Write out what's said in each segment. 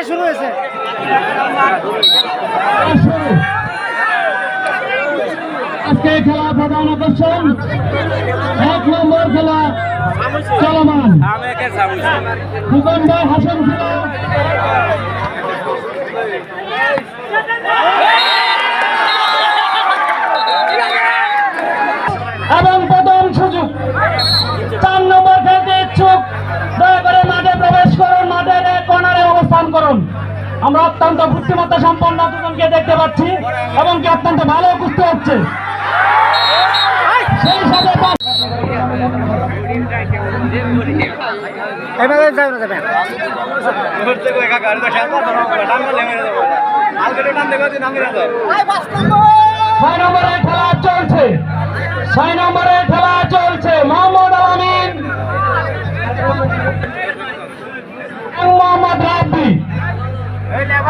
খেলা শুরু হয়েছে। আজকে খেলা প্রধান আকর্ষণ। এক নম্বর খেলা চলমান। হাসান খেলা। আমরা অত্যন্ত বুদ্ধিমত্তা সম্পন্ন দুজনকে দেখতে পাচ্ছি এবং কি অত্যন্ত ভালো বুঝতে হচ্ছে। সেই সাথে ছয় নম্বরের খেলা চলছে। ছয় নম্বরের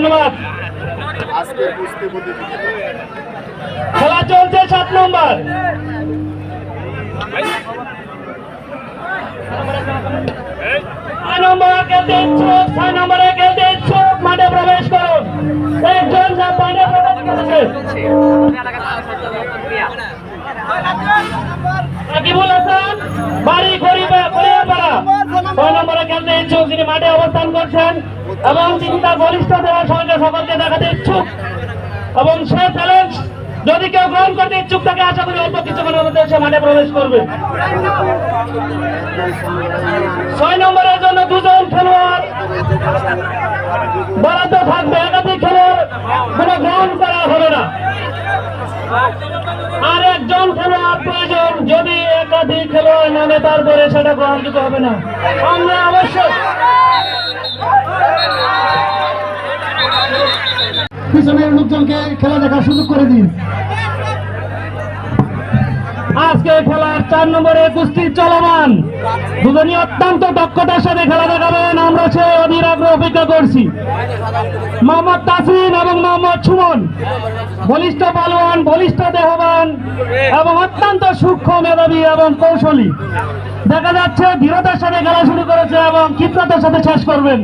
ধন্যবাদ। খেলা চলছে সাত নম্বর। ছয় নম্বরে খেলতে ইচ্ছুক বাড়ি ছয় নম্বরে খেলতে মাঠে অবস্থান করছেন, এবং তিনি তার বলিষ্ঠ সকলকে দেখাতে ইচ্ছুক। এবং সে চ্যালেঞ্জ যদি কেউ গ্রহণ করতে ইচ্ছুক থাকে আশা করি অল্প কিছুক্ষণের মধ্যে সে মাঠে প্রবেশ করবে। ছয় নম্বরের জন্য দুজন খেলোয়াড় বরাদ্দ থাকবে, একাধিক খেলোয়াড় কোনো গ্রহণ করা হবে না। আর একজন খেলোয়াড় প্রয়োজন, যদি একাধিক খেলোয়াড় নামে তারপরে সেটা গ্রহণযোগ্য হবে না। আমরা অবশ্যই। পিছনের লোকজনকে খেলা দেখার সুযোগ করে দিন। আজকে খেলার চার নম্বরে কুস্তি চলমান। দুজনই অত্যন্ত দক্ষতার সাথে খেলা দেখাবেন। আমরা সে অধীর আগ্রহ অপেক্ষা করছি। মোহাম্মদ তাসিন এবং মোহাম্মদ সুমন, বলিষ্ঠ পালোয়ান, বলিষ্ঠ দেহবান এবং অত্যন্ত সূক্ষ্ম মেধাবী এবং কৌশলী। দেখা যাচ্ছে ধীরতার সাথে খেলা শুরু করেছে এবং ক্ষিপ্রতার সাথে শেষ করবেন।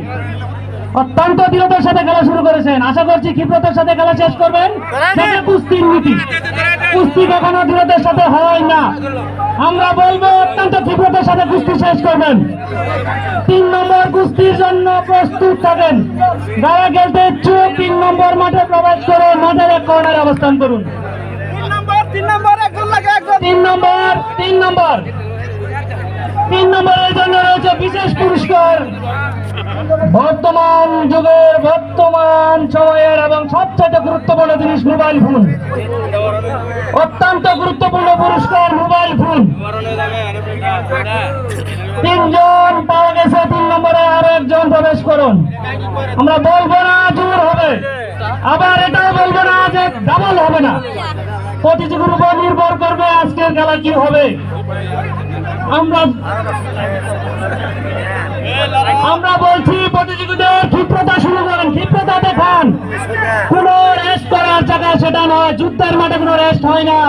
অত্যন্ত দৃঢ়তার সাথে খেলা শুরু করেছেন। আশা করছি ক্ষিপ্রতার সাথে খেলা শেষ করবেন। সেটা কুস্তির নীতি কুস্তি কখনো দৃঢ়তার সাথে হয় না। আমরা বলব অত্যন্ত ক্ষিপ্রতার সাথে কুস্তি শেষ করবেন। তিন নম্বর কুস্তির জন্য প্রস্তুত থাকেন। যারা খেলতে ইচ্ছুক তিন নম্বর মাঠে প্রবেশ করুন মাঠের এক কর্নারে অবস্থান করুন। তিন নম্বর তিন নম্বর তিন নম্বরের জন্য রয়েছে বিশেষ পুরস্কার। বর্তমান যুগের বর্তমান সময়ের এবং সবচেয়ে গুরুত্বপূর্ণ জিনিস মোবাইল ফোন অত্যন্ত গুরুত্বপূর্ণ পুরস্কার মোবাইল ফোন তিনজন পাওয়া গেছে, তিন নম্বরে আরও একজন প্রবেশ করুন। আমরা বলব না জোর হবে, আবার এটাও বলব না যে ডাবল হবে না। প্রতিযোগীর উপর নির্ভর করবে আজকের খেলা কি হবে। আমরা বলছি প্রতিযোগীদের ক্ষিপ্রতা শুরু করেন, ক্ষিপ্রতা দেখান। কোন রেস্ট করার জায়গা সেটা নয়, যুদ্ধের মাঠে কোনো রেস্ট হয় না।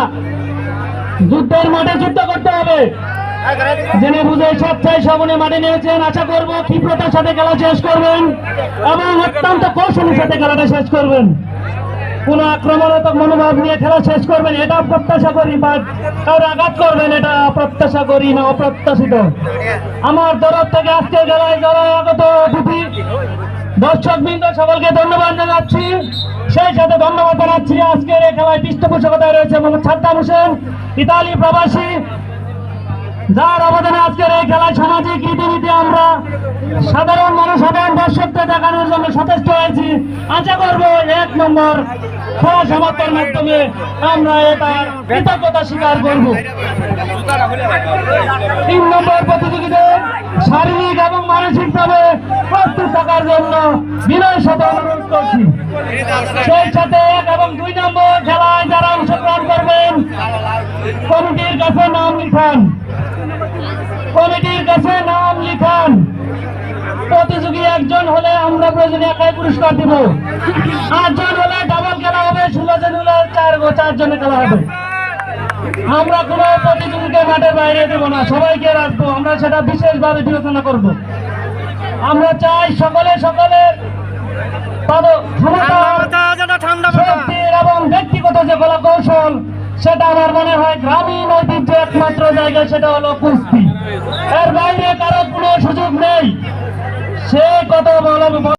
যুদ্ধের মাঠে যুদ্ধ করতে হবে। জেনে বুঝে স্বেচ্ছায় শ্রবণে মাঠে নেমেছেন, আশা করব ক্ষিপ্রতার সাথে খেলা শেষ করবেন এবং অত্যন্ত কৌশলের সাথে খেলাটা শেষ করবেন। কোন আক্রমণাত্মক মনোভাব নিয়ে খেলা শেষ করবেন, এটা প্রত্যাশা করি বা কারও আঘাত করবেন, এটা প্রত্যাশা করি না, অপ্রত্যাশিত। আমার তরফ থেকে আজকের খেলায় যারা আগত অতিথি দর্শক বৃন্দ সকলকে ধন্যবাদ জানাচ্ছি। সেই সাথে ধন্যবাদ জানাচ্ছি, আজকের এই খেলায় পৃষ্ঠপোষকতায় রয়েছে মোহাম্মদ সাদ্দাম হোসেন, ইতালি প্রবাসী। যার অবদানে আজকের এই খেলায় সামাজিক রীতিনীতি আমরা সাধারণ মানুষ সাধারণ দর্শকদের দেখানোর জন্য সচেষ্ট হয়েছি। আশা করব এক নম্বর সমাপ্তের মাধ্যমে আমরা এটার কৃতজ্ঞতা স্বীকার করব। তিন নম্বর প্রতিযোগীদের শারীরিক এবং মানসিক থাকার জন্য বিনয়ের সাথে অনুরোধ করছি। সেই সাথে এক এবং দুই নম্বর খেলায় যারা অংশগ্রহণ করবেন, কমিটির কাছে নাম লিখান। কমিটির কাছে নাম লিখান। প্রতিযোগী একজন হলে আমরা প্রয়োজনে একাই পুরস্কার দিব। আটজন হলে ডাবল খেলা ষোলো জন চার চারজনে খেলা হবে। আমরা কোনো প্রতিযোগীকে মাঠের বাইরে দেবো না সবাইকে রাখব। আমরা সেটা বিশেষভাবে বিবেচনা করব। আমরা চাই সকলে সকলের এবং ব্যক্তিগত যে কলা কৌশল সেটা আমার মনে হয় গ্রামীণ ঐতিহ্য একমাত্র জায়গা সেটা হলো কুস্তি। এর বাইরে কারও কোনো সুযোগ নেই। সে কত বল